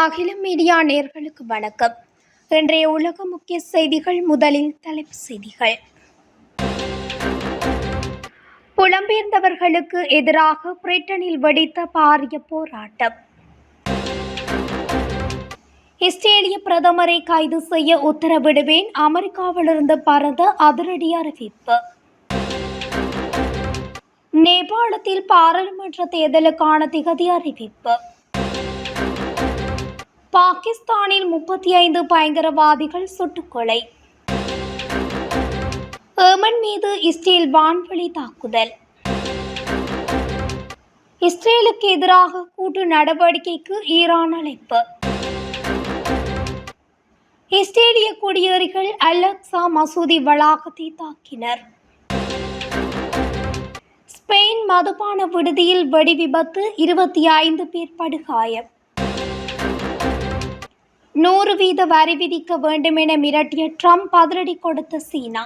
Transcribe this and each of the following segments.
அகில மீடியா நேர்களுக்கு வணக்கம். இன்றைய உலக முக்கிய செய்திகள் முதலில் தலைப்பு செய்திகள். புலம்பெயர்ந்தவர்களுக்கு எதிராக பிரிட்டனில் வெடித்த பாரிய போராட்டம். இஸ்ரேலிய பிரதமரை கைது செய்ய உத்தரவிடுவேன். அமெரிக்காவிலிருந்து பறந்த அதிரடி அறிவிப்பு. நேபாளத்தில் பாராளுமன்ற தேர்தலுக்கான திகதி அறிவிப்பு. பாகிஸ்தானில் முப்பத்தி ஐந்து பயங்கரவாதிகள் சுட்டுக்கொலை. ஏமன் மீது இஸ்ரேல் வான்வழி தாக்குதல். இஸ்ரேலுக்கு எதிராக கூட்டு நடவடிக்கைக்கு ஈரான் அழைப்பு. இஸ்ரேலிய குடியேறிகள் அலக்சா மசூதி வளாகத்தை தாக்கினர். ஸ்பெயின் மதுபான விடுதியில் வெடி விபத்து இருபத்தி ஐந்து பேர் படுகாயம். நூறு வீத வரி விதிக்க வேண்டும் என மிரட்டிய ட்ரம்ப் பதிலடி கொடுத்த சீனா.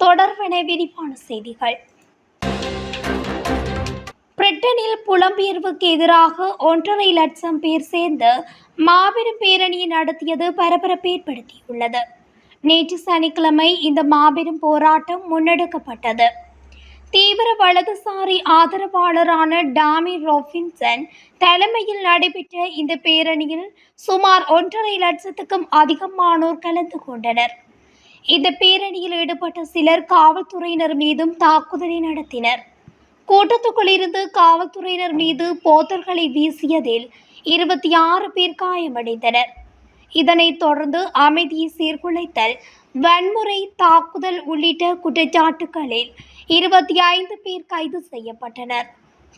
தொடர்பென விரிவான செய்திகள். பிரிட்டனில் புலம்பெயர்வுக்கு எதிராக ஒன்றரை லட்சம் பேர் சேர்ந்து மாபெரும் பேரணியை நடத்தியது பரபரப்பை ஏற்படுத்தியுள்ளது. நேற்று சனிக்கிழமை இந்த மாபெரும் போராட்டம் முன்னெடுக்கப்பட்டது. தீவிர வலதுசாரி ஆதரவாளரான டாமி ரோபின்சன் தலைமையில் நடைபெற்ற இந்த பேரணியில் சுமார் ஒன்றரை லட்சத்துக்கும் அதிகமானோர் கலந்து கொண்டனர். இந்த பேரணியில் ஈடுபட்ட சிலர் காவல்துறையினர் மீதும் தாக்குதலை நடத்தினர். கூட்டத்துக்குள் இருந்து காவல்துறையினர் மீது போத்தல்களை வீசியதில் இருபத்தி ஆறு பேர் காயமடைந்தனர். இதனைத் தொடர்ந்து அமைதியை சீர்குலைத்தல் வன்முறை தாக்குதல் உள்ளிட்ட குற்றச்சாட்டுகளில் இருபத்தி ஐந்து பேர் கைது செய்யப்பட்டனர்.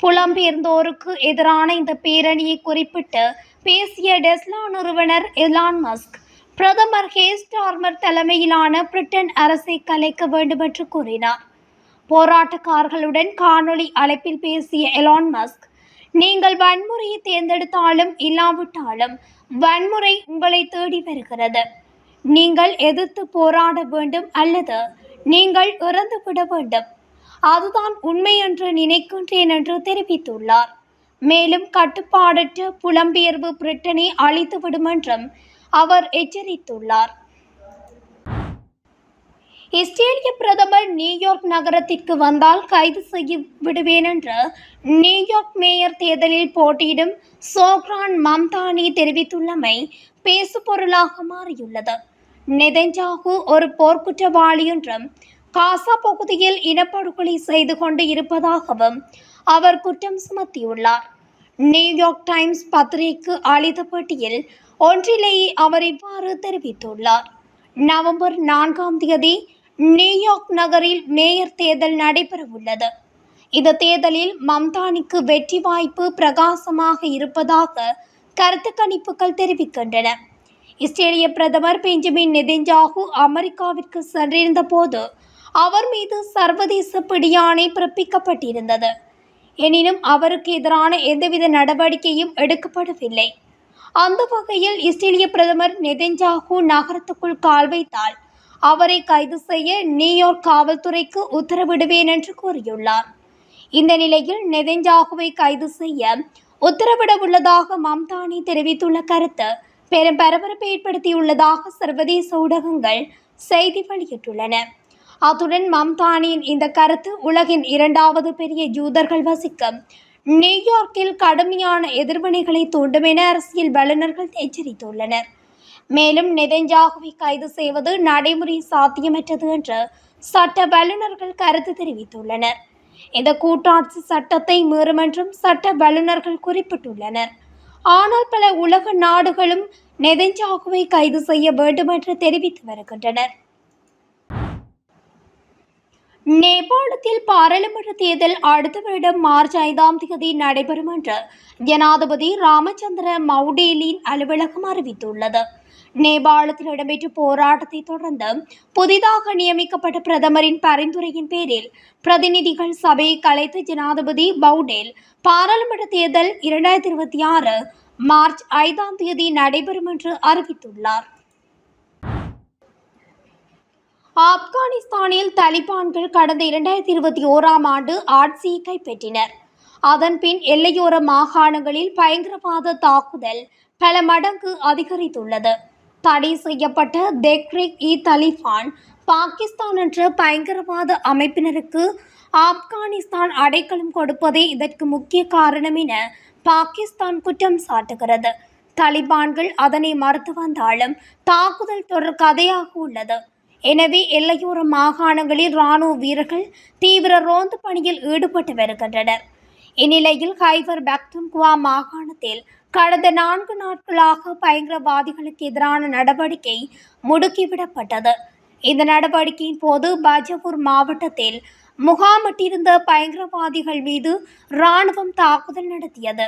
புலம்பெயர்ந்தோருக்கு எதிரான இந்த பேரணியை குறிப்பிட்டு பேசிய டெஸ்லா நிறுவனர் எலான் மஸ்க் பிரதமர் ஹேஸ்டார்மர் தலைமையிலான பிரிட்டன் அரசை கலைக்க வேண்டும் என்று கூறினார். போராட்டக்காரர்களுடன் காணொளி அழைப்பில் பேசிய எலான் மஸ்க் நீங்கள் வன்முறையை தேர்ந்தெடுத்தாலும் இல்லாவிட்டாலும் வன்முறை உங்களை தேடி வருகிறது. நீங்கள் எதிர்த்து போராட வேண்டும் அல்லது நீங்கள் இறந்துவிட வேண்டும். அதுதான் உண்மை என்று நினைக்கின்றேன் என்று தெரிவித்துள்ளார். மேலும் கட்டுப்பாடற்ற புலம்பெயர்வு பிரிட்டனை அழித்துவிடும் என்றும் அவர் எச்சரித்துள்ளார். இஸ்ரேலிய பிரதமர் நியூயார்க் நகரத்திற்கு வந்தால் கைது செய்ய விடுவேன் என்று நியூயார்க் மேயர் தேர்தலில் போட்டியிடும் சோக்ரான் மம்தானி தெரிவித்துள்ளமை பேசுபொருளாக மாறியுள்ளது. நெதஞ்சாகு ஒரு போர்க்குற்றவாளி என்றும் காசா பகுதியில் இனப்படுகொலை செய்து கொண்டு இருப்பதாகவும் அவர் குற்றம் சுமத்தியுள்ளார். நியூயார்க் டைம்ஸ் பத்திரிகைக்கு அளித்த பேட்டியில் ஒன்றிலேயே அவர் இவ்வாறு தெரிவித்துள்ளார். நவம்பர் நான்காம் தேதி நியூயார்க் நகரில் மேயர் தேர்தல் நடைபெறவுள்ளது. இந்த தேர்தலில் மம்தானிக்கு வெற்றி வாய்ப்பு பிரகாசமாக இருப்பதாக கருத்து கணிப்புகள் தெரிவிக்கின்றன. இஸ்ரேலிய பிரதமர் பெஞ்சமின் நெதன்ஜாகு அமெரிக்காவிற்கு சென்றிருந்த போது அவர் மீது சர்வதேச பிடியாணை பிறப்பிக்கப்பட்டிருந்தது. எனினும் அவருக்கு எதிரான எந்தவித நடவடிக்கையும் எடுக்கப்படவில்லை. அந்த வகையில் இஸ்ரேலிய பிரதமர் நெதன்ஜாகு நகரத்துக்குள் கால் வைத்தால் அவரை கைது செய்ய நியூயார்க் காவல்துறைக்கு உத்தரவிடுவேன் என்று கூறியுள்ளார். இந்த நிலையில் நெதன்ஜாகுவை கைது செய்ய உத்தரவிட உள்ளதாக மம்தானி தெரிவித்துள்ள கருத்து பெரும் பரபரப்பை ஏற்படுத்தியுள்ளதாக சர்வதேச ஊடகங்கள் செய்தி வெளியிட்டுள்ளன. அத்துடன் மம்தானியின் இந்த கருத்து உலகின் இரண்டாவது பெரிய ஜூதர்கள் வசிக்கும் நியூயார்க்கில் கடுமையான எதிர்வினைகளை தூண்டும் என அரசியல் வல்லுநர்கள் எச்சரித்துள்ளனர். மேலும் நெதஞ்சாகுவை கைது செய்வது நடைமுறை சாத்தியமற்றது என்று சட்ட வல்லுநர்கள் கருத்து தெரிவித்துள்ளனர். இந்த கூட்டாட்சி சட்டத்தை மீறும் என்றும் சட்ட வல்லுநர்கள் குறிப்பிட்டுள்ளனர். ஆனால் பல உலக நாடுகளும் நெதஞ்சாகுவை கைது செய்ய வேண்டும் என்று தெரிவித்து வருகின்றனர். நேபாளத்தில் பாராளுமன்ற தேர்தல் அடுத்த வருடம் மார்ச் ஐந்தாம் தேதி நடைபெறும் என்று ஜனாதிபதி ராமச்சந்திர மவுடேலின் அலுவலகம் அறிவித்துள்ளது. நேபாளத்தில் இடம்பெற்ற போராட்டத்தை தொடர்ந்து புதிதாக நியமிக்கப்பட்ட பிரதமரின் பரிந்துரையின் பேரில் பிரதிநிதிகள் சபையை கலைத்த ஜனாதிபதி பவுடேல் பாராளுமன்ற தேர்தல் இரண்டாயிரத்தி இருபத்தி ஆறு மார்ச் ஐந்தாம் தேதி நடைபெறும் என்று அறிவித்துள்ளார். ஆப்கானிஸ்தானில் தலிபான்கள் கடந்த இரண்டாயிரத்தி இருபத்தி ஓராம் ஆண்டு ஆட்சியை கைப்பற்றினர் அதன்பின் எல்லையோர மாகாணங்களில் பயங்கரவாத தாக்குதல் பல மடங்கு அதிகரித்துள்ளது. தடை செய்யப்பட்ட தெக்ரிக் இ தலிபான் பாகிஸ்தான் என்ற பயங்கரவாத அமைப்பினருக்கு ஆப்கானிஸ்தான் அடைக்கலம் கொடுப்பதே இதற்கு முக்கிய காரணம் என பாகிஸ்தான் குற்றம் சாட்டுகிறது. தலிபான்கள் அதனை மறுத்து வந்தாலும் தாக்குதல் தொடர் கதையாக உள்ளது. எனவே எல்லையோர மாகாணங்களில் இராணுவ வீரர்கள் தீவிர ரோந்து பணியில் ஈடுபட்டு வருகின்றனர். இந்நிலையில் ஹைபர் பக்துன்குவா மாகாணத்தில் கடந்த நான்கு நாட்களாக பயங்கரவாதிகளுக்கு எதிரான நடவடிக்கை முடுக்கிவிடப்பட்டது. இந்த நடவடிக்கையின் போது பஜப்பூர் மாவட்டத்தில் முகாமிட்டிருந்த பயங்கரவாதிகள் மீது இராணுவம் தாக்குதல் நடத்தியது.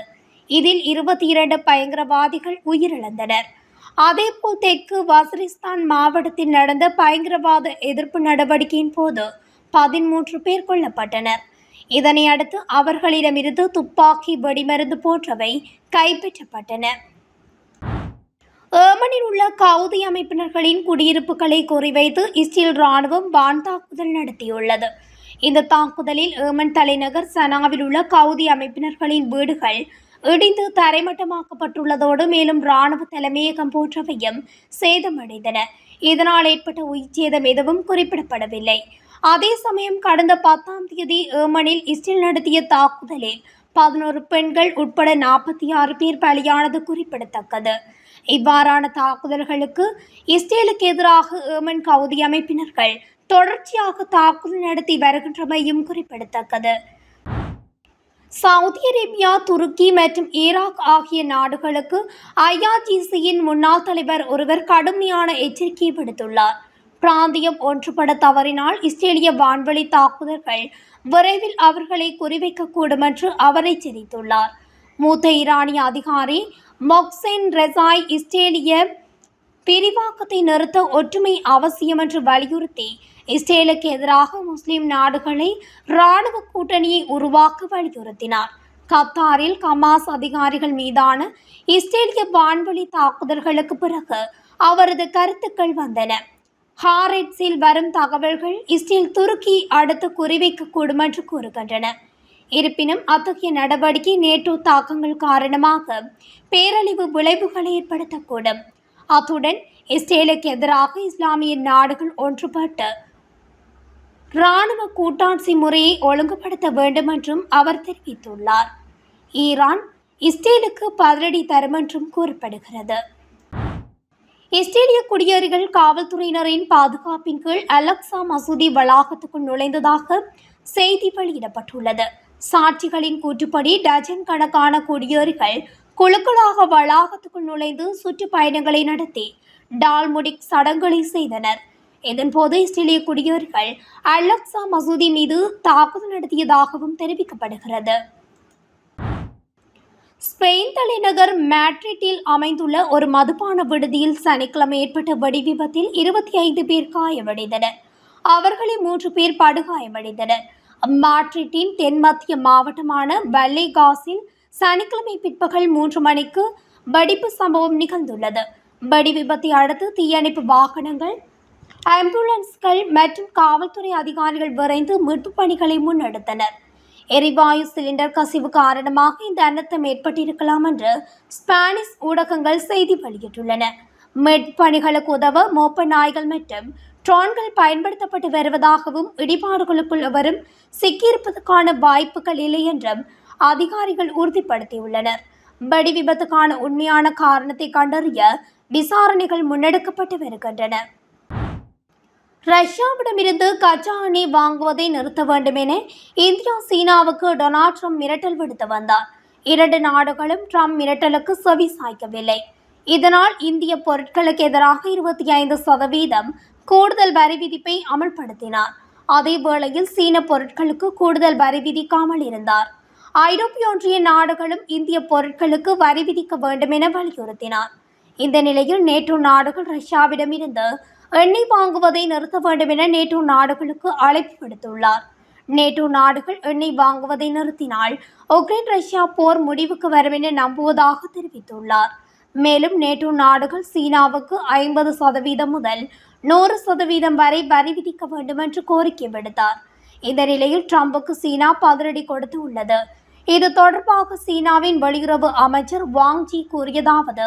இதில் இருபத்தி இரண்டு பயங்கரவாதிகள் உயிரிழந்தனர். அதேபோல் தெற்கு வசரிஸ்தான் மாவட்டத்தில் நடந்த பயங்கரவாத எதிர்ப்பு நடவடிக்கையின் போது பதிமூன்று பேர் கொல்லப்பட்டனர். இதனை அடுத்து அவர்களிடமிருந்து துப்பாக்கி வெடிமருந்து போன்றவை கைப்பற்றப்பட்டன. ஏமனில் உள்ள கவுதி அமைப்பினர்களின் குடியிருப்புகளை குறிவைத்து இஸ்ரேல் ராணுவம் வான் தாக்குதல் நடத்தியுள்ளது. இந்த தாக்குதலில் ஏமன் தலைநகர் சனாவில் உள்ள கவுதி அமைப்பினர்களின் வீடுகள் இடிந்து தரைமட்டமாக்கப்பட்டுள்ளதோடு மேலும் ராணுவ தலைமையகம் போன்றவையும் சேதமடைந்தன. இதனால் ஏற்பட்ட உயிர்ச்சேதம் எதுவும் குறிப்பிடப்படவில்லை. அதே சமயம் கடந்த பத்தாம் தேதி ஏமனில் இஸ்ரேல் நடத்திய தாக்குதலில் பதினோரு பெண்கள் உட்பட நாற்பத்தி ஆறு பேர் பலியானது குறிப்பிடத்தக்கது. இவ்வாறான தாக்குதல்களுக்கு இஸ்ரேலுக்கு எதிராக ஏமன் கவுதி அமைப்பினர்கள் தொடர்ச்சியாக தாக்குதல் நடத்தி வருகின்றமையும் குறிப்பிடத்தக்கது. சவுதி அரேபியா துருக்கி மற்றும் ஈராக் ஆகிய நாடுகளுக்கு ஐஆர்ஜிசியின் முன்னாள் தலைவர் ஒருவர் கடுமையான எச்சரிக்கை விடுத்துள்ளார். பிராந்தியம் ஒன்றுபட தவறினால் இஸ்ரேலிய வான்வழி தாக்குதல்கள் விரைவில் அவர்களை குறிவைக்கக்கூடும் என்று அவர் எச்சரித்துள்ளார் மூத்த ஈரானிய அதிகாரி மொக்சென் ரெசாய் இஸ்ரேலிய பிரிவாக்கத்தை நிறுத்த ஒற்றுமை அவசியம் என்று வலியுறுத்தி இஸ்ரேலுக்கு எதிராக முஸ்லிம் நாடுகளை இராணுவ கூட்டணியை உருவாக்க வலியுறுத்தினார். கத்தாரில் கமாஸ் அதிகாரிகள் மீதான இஸ்ரேலிய வான்வழி தாக்குதல்களுக்கு பிறகு அவரது கருத்துக்கள் வந்தன. ஹாரெட்ஸில் வரும் தகவல்கள் இஸ்ரேல் துருக்கி அடுத்து குறிவைக்கக்கூடும் என்று கூறுகின்றன. இருப்பினும் அத்தகைய நடவடிக்கை நேட்டோ தாக்கங்கள் காரணமாக பேரழிவு விளைவுகளை ஏற்படுத்தக்கூடும். அத்துடன் இஸ்ரேலுக்கு எதிராக இஸ்லாமிய நாடுகள் ஒன்றுபட்டு இராணுவ கூட்டாட்சி முறையை ஒழுங்குபடுத்த வேண்டும் என்றும் அவர் தெரிவித்துள்ளார். ஈரான் இஸ்ரேலுக்கு பதிலடி தரும் என்றும் கூறப்படுகிறது. இஸ்ரேலிய குடியேறிகள் காவல்துறையினரின் பாதுகாப்பின் கீழ் அலக்சா மசூதி வளாகத்துக்குள் நுழைந்ததாக செய்தி வெளியிடப்பட்டுள்ளது. சாட்சிகளின் கூற்றுப்படி டஜன் கணக்கான குடியேறிகள் குழுக்களாக வளாகத்துக்குள் நுழைந்து சுற்றுப்பயணங்களை நடத்தி டால்முடிக் சடங்குகளை செய்தனர். இதன்போது இஸ்ரேலிய குடியோர்கள் அலக்சா மசூதி மீது தாக்குதல் நடத்தியதாகவும் தெரிவிக்கப்படுகிறது. ஸ்பெயின் தலைநகர் மேட்ரிட்டில் அமைந்துள்ள ஒரு மதுபான விடுதியில் சனிக்கிழமை ஏற்பட்ட வெடிவிபத்தில் இருபத்தி ஐந்து பேர் காயமடைந்தனர். அவர்களில் மூன்று பேர் படுகாயமடைந்தனர். மாட்ரிட்டின் தென்மத்திய மாவட்டமான வல்லேகாஸில் சனிக்கிழமை பிற்பகல் மூன்று மணிக்கு வெடிப்பு சம்பவம் நிகழ்ந்துள்ளது. வெடி விபத்தை அடுத்து தீயணைப்பு வாகனங்கள் ஆம்புலன்ஸ்கள் மற்றும் காவல்துறை அதிகாரிகள் விரைந்து மீட்புப் பணிகளை முன்னெடுத்தனர். எரிவாயு சிலிண்டர் கசிவு காரணமாக இந்த அனர்த்தம் ஏற்பட்டிருக்கலாம் என்று ஸ்பானிஷ் ஊடகங்கள் செய்தி வெளியிட்டுள்ளன. மீட்பு பணிகளுக்கு உதவ மோப்ப நாய்கள் மற்றும் ட்ரோன்கள் பயன்படுத்தப்பட்டு வருவதாகவும் இடிபாடுகளுக்குள் எவரும் சிக்கியிருப்பதற்கான வாய்ப்புகள் இல்லை என்றும் அதிகாரிகள் உறுதிப்படுத்தியுள்ளனர். வெடி விபத்துக்கான உண்மையான காரணத்தை கண்டறிய விசாரணைகள் முன்னெடுக்கப்பட்டு வருகின்றன. ரஷ்யாவிடமிருந்து கச்சா எண்ணெய் வாங்குவதை நிறுத்த வேண்டும் என இந்தியா சீனாவுக்கு டொனால்ட் ட்ரம்ப் மிரட்டல் விடுத்து வந்தார். இரண்டு நாடுகளும் ட்ரம்ப் மிரட்டலுக்கு செவி சாய்க்கவில்லை. இதனால் இந்திய பொருட்களுக்கு எதிராக இருபத்தி ஐந்து சதவீதம் கூடுதல் வரி விதிப்பை அமல்படுத்தினார். அதே வேளையில் சீன பொருட்களுக்கு கூடுதல் வரி விதிக்காமல் இருந்தார். ஐரோப்பிய ஒன்றிய நாடுகளும் இந்திய பொருட்களுக்கு வரி விதிக்க வேண்டும் என வலியுறுத்தினார். இந்த நிலையில் நேற்று நாடுகள் ரஷ்யாவிடமிருந்து எண்ணெய் வாங்குவதை நிறுத்த வேண்டும் என நேட்டோ நாடுகளுக்கு அழைப்பு விடுத்துள்ளார். நேட்டோ நாடுகள் எண்ணெய் வாங்குவதை நிறுத்தினால் உக்ரைன் ரஷ்யா போர் முடிவுக்கு வரும் என நம்புவதாக தெரிவித்துள்ளார். மேலும் நேட்டோ நாடுகள் சீனாவுக்கு ஐம்பது சதவீதம் முதல் நூறு சதவீதம் வரை வரி விதிக்க வேண்டும் என்று கோரிக்கை விடுத்தார். இந்த நிலையில் ட்ரம்புக்கு சீனா பதிலடி கொடுத்து உள்ளது. இது தொடர்பாக சீனாவின் வெளியுறவு அமைச்சர் வாங் ஜி கூறியதாவது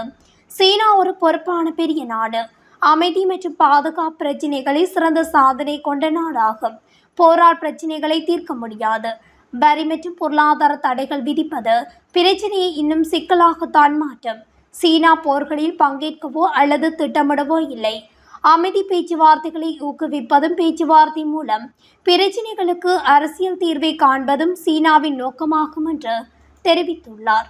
சீனா ஒரு பொறுப்பான பெரிய நாடு. அமைதி மற்றும் பாதுகாப்பு பிரச்சினைகளில் சிறந்த சாதனை கொண்ட நாடாகும். போரால் பிரச்சினைகளை தீர்க்க முடியாது. வரி மற்றும் பொருளாதார தடைகள் விதிப்பது பிரச்சினையை இன்னும் சிக்கலாகத்தான் மாற்றும். சீனா போர்களில் பங்கேற்கவோ அல்லது திட்டமிடவோ இல்லை. அமைதி பேச்சுவார்த்தைகளை ஊக்குவிப்பதும் பேச்சுவார்த்தை மூலம் பிரச்சினைகளுக்கு அரசியல் தீர்வை காண்பதும் சீனாவின் நோக்கமாகும் என்று தெரிவித்துள்ளார்.